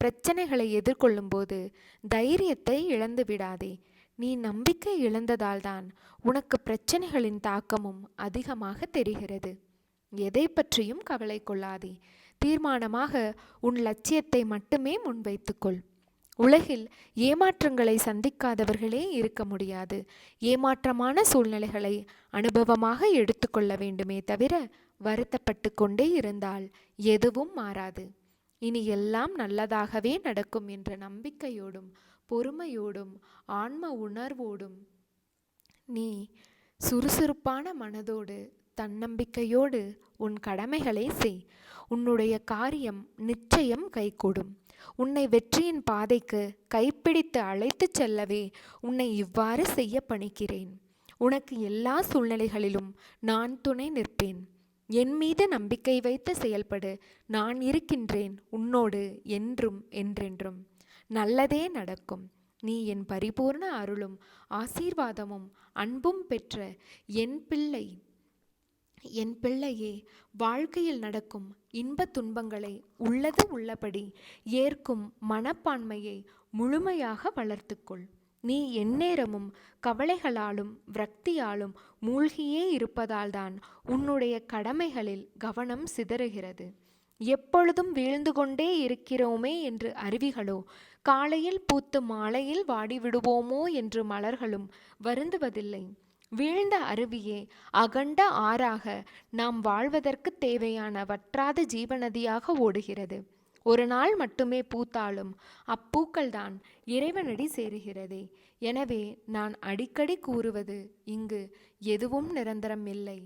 பிரச்சனைகளை எதிர்கொள்ளும்போது தைரியத்தை இழந்து விடாதே. நீ நம்பிக்கை இழந்ததால்தான் உனக்கு பிரச்சனைகளின் தாக்கமும் அதிகமாக தெரிகிறது. எதை பற்றியும் கவலை கொள்ளாதே. தீர்மானமாக உன் லட்சியத்தை மட்டுமே முன்வைத்துக்கொள். உலகில் ஏமாற்றங்களை சந்திக்காதவர்களே இருக்க முடியாது. ஏமாற்றமான சூழ்நிலைகளை அனுபவமாக எடுத்துக்கொள்ள வேண்டுமே தவிர வருத்தப்பட்டு கொண்டே இருந்தால் எதுவும் மாறாது. இனி எல்லாம் நல்லதாகவே நடக்கும் என்ற நம்பிக்கையோடும் பொறுமையோடும் ஆன்ம உணர்வோடும் நீ சுறுசுறுப்பான மனதோடு தன்னம்பிக்கையோடு உன் கடமைகளை செய். உன்னுடைய காரியம் நிச்சயம் கைகூடும். உன்னை வெற்றியின் பாதைக்கு கைப்பிடித்து அழைத்துச் செல்லவே உன்னை இவ்வாறு செய்ய பணிக்கிறேன். உனக்கு எல்லா சூழ்நிலைகளிலும் நான் துணை நிற்பேன். என் மீது நம்பிக்கை வைத்து செயல்படு. நான் இருக்கின்றேன் உன்னோடு என்றும் என்றென்றும். நல்லதே நடக்கும். நீ என் பரிபூர்ண அருளும் ஆசீர்வாதமும் அன்பும் பெற்ற என் பிள்ளை. என் பிள்ளையே வாழ்க்கையில் நடக்கும் இன்ப துன்பங்களை உள்ளது உள்ளபடி ஏற்கும் மனப்பான்மையை முழுமையாக வளர்த்துக்கொள். நீ எந்நேரமும் கவலைகளாலும் விரக்தியாலும் மூழ்கியே இருப்பதால்தான் உன்னுடைய கடமைகளில் கவனம் சிதறுகிறது. எப்பொழுதும் வீழ்ந்து கொண்டே இருக்கிறோமே என்று அருவிகளோ காலையில் பூத்து மாலையில் வாடிவிடுவோமோ என்று மலர்களும் வருந்துவதில்லை. வீழ்ந்த அருவியே அகண்ட ஆறாக நாம் வாழ்வதற்கு தேவையான வற்றாத ஜீவநதியாக ஓடுகிறது. ஒரு நாள் மட்டுமே பூத்தாலும் அப்பூக்கள்தான் இறைவனடி சேருகிறதே. எனவே நான் அடிக்கடி கூறுவது இங்கு எதுவும் நிரந்தரம் இல்லை.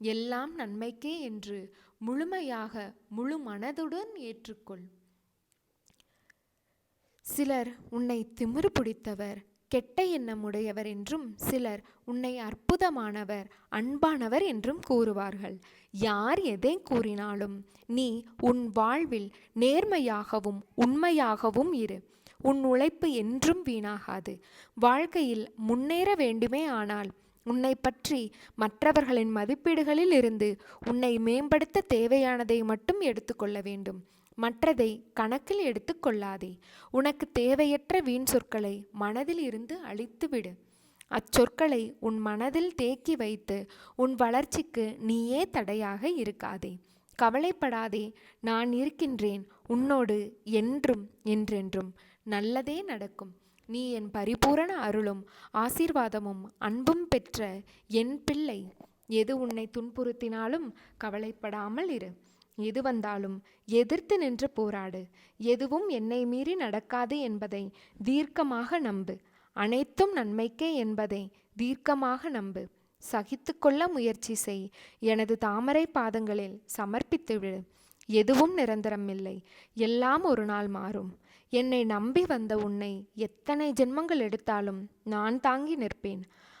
எல்லாம் நன்மைக்கே என்று முழுமையாக முழு மனதுடன் ஏற்றுக்கொள். சிலர் உன்னை திமிரு பிடித்தவர் கெட்ட எண்ணமுடையவர் என்றும் சிலர் உன்னை அற்புதமானவர் அன்பானவர் என்றும் கூறுவார்கள். யார் எதை கூறினாலும் நீ உன் வாழ்வில் நேர்மையாகவும் உண்மையாகவும் இரு. உன் உழைப்பு என்றும் வீணாகாது. வாழ்க்கையில் முன்னேற வேண்டுமே ஆனால் உன்னை பற்றி மற்றவர்களின் மதிப்பீடுகளில் இருந்து உன்னை மேம்படுத்த தேவையானதை மட்டும் எடுத்துக்கொள்ள வேண்டும். மற்றதை கணக்கில் எடுத்துக்கொள்ளாதே உனக்கு தேவையற்ற வீண் சொற்களை மனதில் இருந்து அழித்துவிடு. அச்சொற்களை உன் மனதில் தேக்கி வைத்து உன் வளர்ச்சிக்கு நீயே தடையாக இருக்காதே. கவலைப்படாதே நான் இருக்கின்றேன் உன்னோடு என்றும் என்றென்றும். நல்லதே நடக்கும். நீ என் பரிபூரண அருளும் ஆசீர்வாதமும் அன்பும் பெற்ற என் பிள்ளை. எது உன்னை துன்புறுத்தினாலும் கவலைப்படாமல் இரு. எது வந்தாலும் எதிர்த்து நின்று போராடு. எதுவும் என்னை மீறி நடக்காது என்பதை தீர்க்கமாக நம்பு. அனைத்தும் நன்மைக்கே என்பதை தீர்க்கமாக நம்பு. சகித்து கொள்ள முயற்சி செய். எனது தாமரை பாதங்களில் சமர்ப்பித்துவிடு. எதுவும் நிரந்தரம் இல்லை. எல்லாம் ஒரு நாள் மாறும். என்னை நம்பி வந்த உன்னை எத்தனை ஜென்மங்கள் எடுத்தாலும் நான் தாங்கி நிற்பேன்.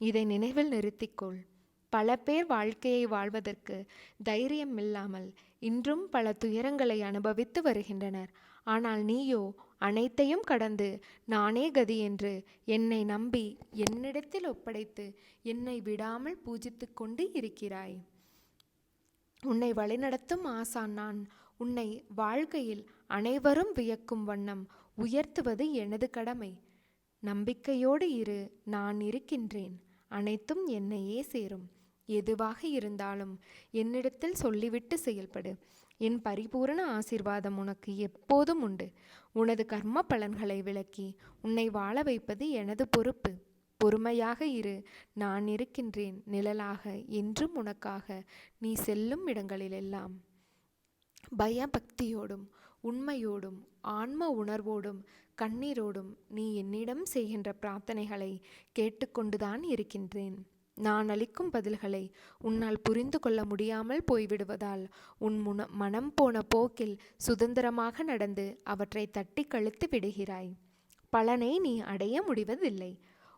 இதை நினைவில் நிறுத்திக்கொள். பல பேர் வாழ்க்கையை வாழ்வதற்கு தைரியம் இல்லாமல் இன்றும் பல துயரங்களை அனுபவித்து வருகின்றனர். ஆனால் நீயோ அனைத்தையும் கடந்து நானே கதி என்று என்னை நம்பி என்னிடத்தில் ஒப்படைத்து என்னை விடாமல் பூஜித்து கொண்டு இருக்கிறாய். உன்னை வழிநடத்தும் ஆசான் நான். உன்னை வாழ்க்கையில் அனைவரும் வியக்கும் வண்ணம் உயர்த்துவது எனது கடமை. நம்பிக்கையோடு இரு நான் இருக்கின்றேன். அனைத்தும் என்னையே சேரும். எதுவாக இருந்தாலும் என்னிடத்தில் சொல்லிவிட்டு செயல்படு. என் பரிபூரண ஆசீர்வாதம் உனக்கு எப்போதும் உண்டு. உனது கர்ம பலன்களை விளக்கி உன்னை வாழ வைப்பது எனது பொறுப்பு. பொறுமையாக இரு. நான் இருக்கின்றேன். நிழலாக என்றும் உனக்காக நீ செல்லும் இடங்களிலெல்லாம். பயபக்தியோடும் உண்மையோடும் ஆன்ம உணர்வோடும் கண்ணீரோடும் நீ என்னிடம் செய்கின்ற பிரார்த்தனைகளை கேட்டுக்கொண்டுதான் இருக்கின்றேன். நான் அளிக்கும் பதில்களை உன்னால் புரிந்து கொள்ள முடியாமல் போய்விடுவதால் உன் முன மனம் போன போக்கில் சுதந்திரமாக நடந்து அவற்றை தட்டி கழுத்து விடுகிறாய். பலனை நீ அடைய முடிவதில்லை.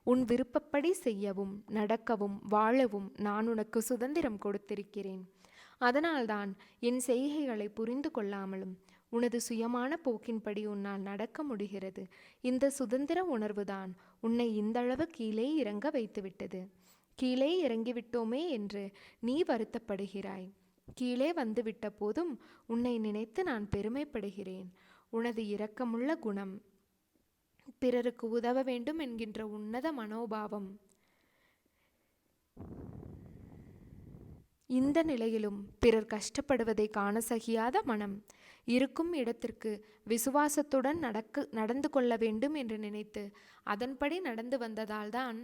உன் விருப்பப்படி செய்யவும் நடக்கவும் வாழவும் நான் உனக்கு சுதந்திரம் கொடுத்திருக்கிறேன். அதனால்தான் என் செய்கைகளை புரிந்து கொள்ளாமலும் உனது சுயமான போக்கின்படி உன்னால் நடக்க முடிகிறது. இந்த சுதந்திர உணர்வுதான் உன்னை இந்தளவு கீழே இறங்க வைத்துவிட்டது. கீழே இறங்கிவிட்டோமே என்று நீ வருத்தப்படுகிறாய். கீழே வந்துவிட்ட போதும் உன்னை நினைத்து நான் பெருமைப்படுகிறேன். உனது இரக்கமுள்ள குணம் பிறருக்கு உதவ வேண்டும் என்கின்ற உன்னத மனோபாவம். இந்த நிலையிலும் பிறர் கஷ்டப்படுவதை காண சகியாத மனம். இருக்கும் இடத்திற்கு விசுவாசத்துடன் நடக்க நடந்து கொள்ள வேண்டும் என்று நினைத்து அதன்படி நடந்து வந்ததால்தான்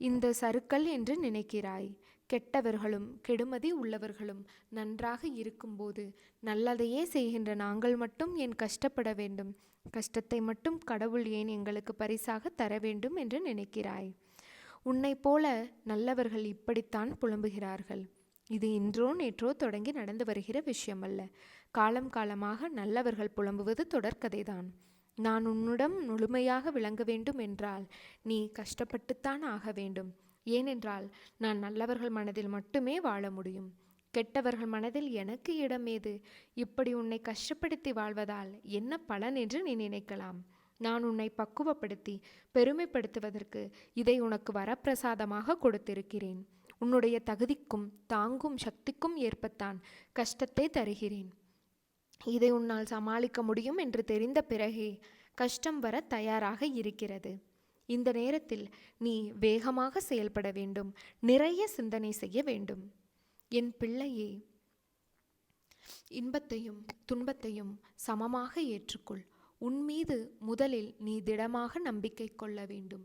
இந்த சருக்கள் என்று நினைக்கிறாய். கெட்டவர்களும் கெடுமதி உள்ளவர்களும் நன்றாக இருக்கும்போது நல்லதையே செய்கின்ற நாங்கள் மட்டும் ஏன் கஷ்டப்பட வேண்டும்? கஷ்டத்தை மட்டும் கடவுள் ஏன் எங்களுக்கு பரிசாக தர வேண்டும் என்று நினைக்கிறாய்? உன்னை போல நல்லவர்கள் இப்படித்தான் புலம்புகிறார்கள். இது இன்றோ நேற்றோ தொடங்கி நடந்து வருகிற விஷயமல்ல. காலம் காலமாக நல்லவர்கள் புலம்புவது தொடர்கதைதான். நான் உன்னிடம் முழுமையாக விளங்க வேண்டும் என்றால் நீ கஷ்டப்பட்டுத்தான் ஆக வேண்டும். ஏனென்றால் நான் நல்லவர்கள் மனதில் மட்டுமே வாழ முடியும். கெட்டவர்கள் மனதில் எனக்கு இடம் ஏது? இப்படி உன்னை கஷ்டப்படுத்தி வாழ்வதால் என்ன பலன் என்று நீ நினைக்கலாம். நான் உன்னை பக்குவப்படுத்தி பெருமைப்படுத்துவதற்கு இதை உனக்கு வரப்பிரசாதமாக கொடுத்திருக்கிறேன். உன்னுடைய தகுதிக்கும் தாங்கும் சக்திக்கும் ஏற்பத்தான் கஷ்டத்தை தருகிறேன். இதை உன்னால் சமாளிக்க முடியும் என்று தெரிந்த பிறகே கஷ்டம் வர தயாராக இருக்கிறது. இந்த நேரத்தில் நீ வேகமாக செயல்பட வேண்டும். நிறைய சிந்தனை செய்ய வேண்டும். என் பிள்ளையே இன்பத்தையும் துன்பத்தையும் சமமாக ஏற்றுக்கொள். உன் மீது முதலில் நீ திடமாக நம்பிக்கை கொள்ள வேண்டும்.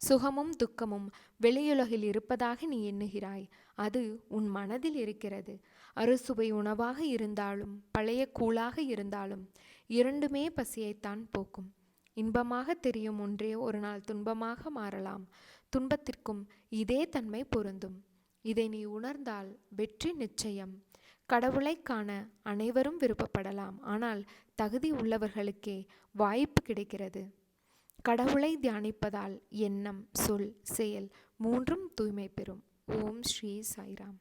சுகமும் துக்கமும் வெளியுலகில் இருப்பதாக நீ எண்ணுகிறாய். அது உன் மனதில் இருக்கிறது. அறுசுவை உணவாக இருந்தாலும் பழைய கூழாக இருந்தாலும் இரண்டுமே பசியைத்தான் போக்கும். இன்பமாக தெரியும் ஒன்றே ஒரு நாள் துன்பமாக மாறலாம். துன்பத்திற்கும் இதே தன்மை பொருந்தும். இதை நீ உணர்ந்தால் வெற்றி நிச்சயம். கடவுளை காண அனைவரும் விருப்பப்படலாம். ஆனால் தகுதி உள்ளவர்களுக்கே வாய்ப்பு கிடைக்கிறது. கடவுளை தியானிப்பதால் எண்ணம் சொல் செயல் மூன்றும் தூய்மை பெறும். ஓம் ஸ்ரீ சாய்ராம்.